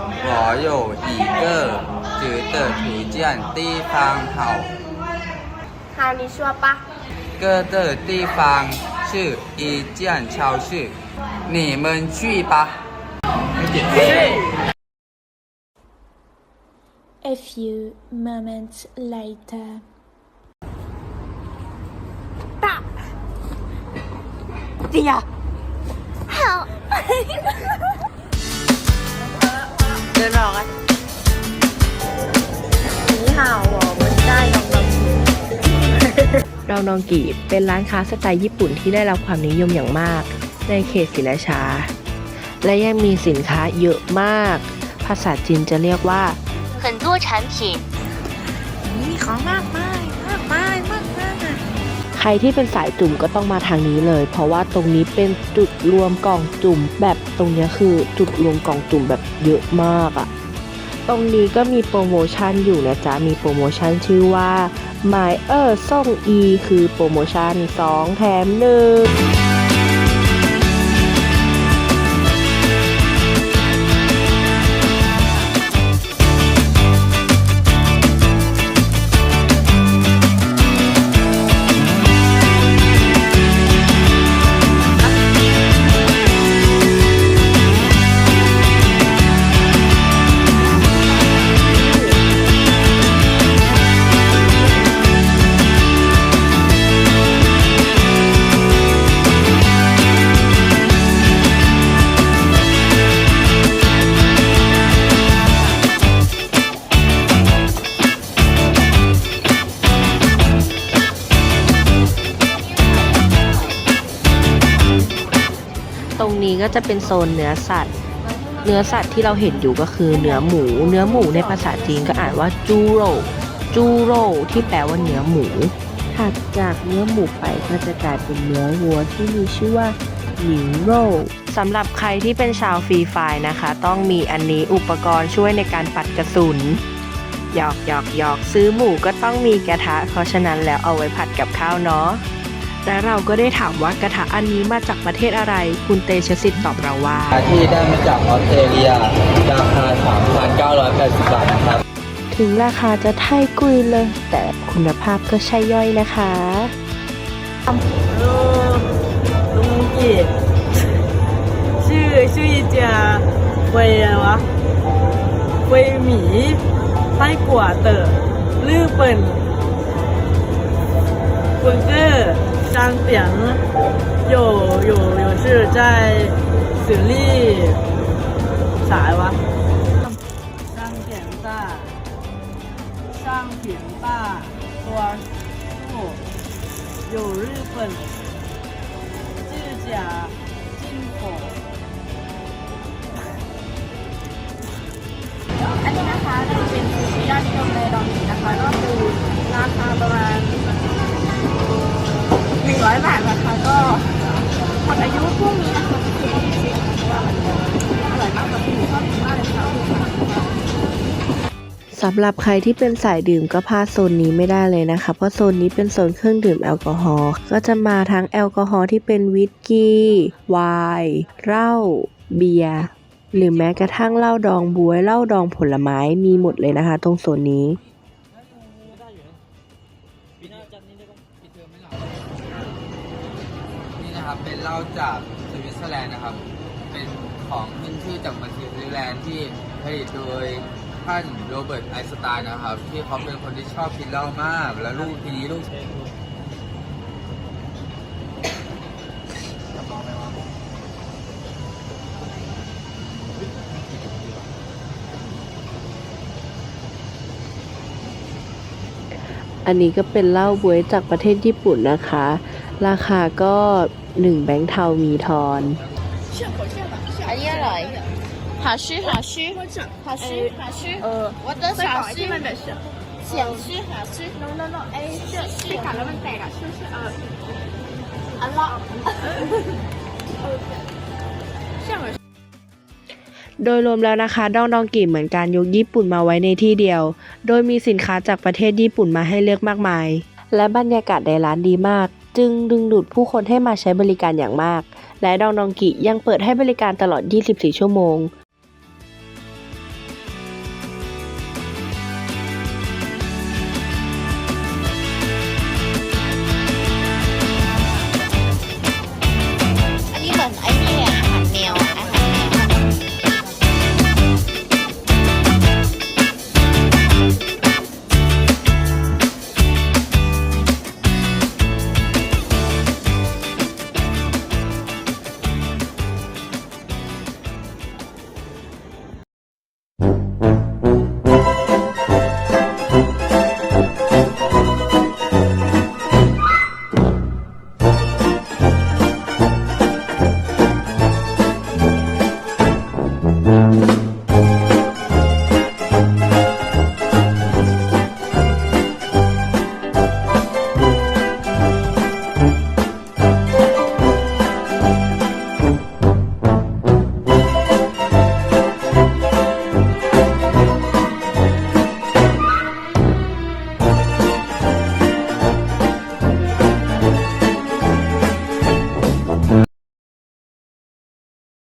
我有一个觉得推荐地方好，好，你说吧。哥的地方是一间超市，你们去吧。A few moments later. เดินออกอ่ะนี่ห่าว我们在龙龙 ดองดองกีเป็นร้านค้าสไตล์ญี่ปุ่นที่ได้รับความนิยมอย่างมาก ในเขตศรีราชา และยังมีสินค้าเยอะมาก ภาษาจีนจะเรียกว่า 很多产品。 มีของมากมายมากมายมากมาย ใครที่เป็นสายจุ่มก็ต้องมาทางนี้เลย เพราะว่าตรงนี้เป็นจุดรวมกล่องจุ่ม แบบตรงนี้คือจุดรวมกล่องจุ่มแบบเยอะมากอะตรงนี้ก็มีโปรโมชั่นอยู่นะจ๊ะ มีโปรโมชั่นชื่อว่า My เออส่งอีคือโปรโมชั่น 2 แถมหนึ่ง นี้ก็จะเป็นโซนเนื้อสัตว์ เนื้อสัตว์ที่เราเห็นอยู่ก็คือเนื้อหมู เนื้อหมูในภาษาจีนก็อ่านว่าจูโร่จูโร่ที่แปลว่าเนื้อหมูถัดจากเนื้อหมูไปก็จะกลายเป็นเนื้อวัวที่มีชื่อว่าหมิงโร่สำหรับใครที่เป็นชาวฟรีไฟล์นะคะ ต้องมีอันนี้อุปกรณ์ช่วยในการปัดกระสุนหยอกหยอกหยอกซื้อหมูก็ต้องมีกระทะ เพราะฉะนั้นแล้วเอาไว้ผัดกับข้าวเนาะ และเราก็ได้ถามว่ากระทะอันนี้มาจากประเทศอะไร คุณเตชสิทธิ์ตอบเราว่า ที่ได้มาจากออสเตรเลียราคา 3,980 บาทนะครับ ถึงราคาจะไทยกุยเลย แต่คุณภาพก็ใช่ย่อยนะคะลุงกีชื่อชื่อเจียเวยะไรวะเวยหมีไส้กัวเต๋อลื้อเปิ่นเบอร์เกอร์ 商店，有有有是在水利啥哇？商店大，商品大，多数有日本。自家进口。 อันนี้นะคะจะเป็นซูชิยอด บาทราคาก็หมดอายุพรุ่งนี้สำหรับใครที่เป็นสายดื่มก็พลาดโซนนี้ไม่ได้เลยนะคะ เพราะโซนนี้เป็นโซนเครื่องดื่มแอลกอฮอล์ก็จะมาทั้งแอลกอฮอล์ที่เป็นวิสกี้ไวน์เหล้าเบียร์หรือแม้กระทั่งเหล้าดองบวยเหล้าดองผลไม้มีหมดเลยนะคะ ตรงโซนนี้ นะครับ เป็นเหล้าจากสวิตเซอร์แลนด์นะครับ เป็นของขึ้นชื่อจากประเทศสวิตเซอร์แลนด์ที่ผลิตโดยท่านโรเบิร์ตไอน์สไตน์นะครับ ที่เขาเป็นคนที่ชอบกินเหล้ามาก แล้วลูกทีนี้ลูก อันนี้ก็เป็นเหล้าบวยจากประเทศญี่ปุ่นนะคะ ราคาก็ 1 แบงค์เทามีทอน อันนี้อร่อย 好吃好吃或者好吃好吃呃我的小吃มันแบบ小吃好吃 no no no ไอ้เชือกที่กัดแล้วมันแตกอ่ะชื่อชื่อเอออันละเออ像我 โดยรวมแล้วนะคะดองดองกีเหมือนการยกญี่ปุ่นมาไว้ในที่เดียว โดยมีสินค้าจากประเทศญี่ปุ่นมาให้เลือกมากมาย และบรรยากาศในร้านดีมาก จึงดึงดูดผู้คนให้มาใช้บริการอย่างมาก และดองดองกิยังเปิดให้บริการตลอด 24 ชั่วโมง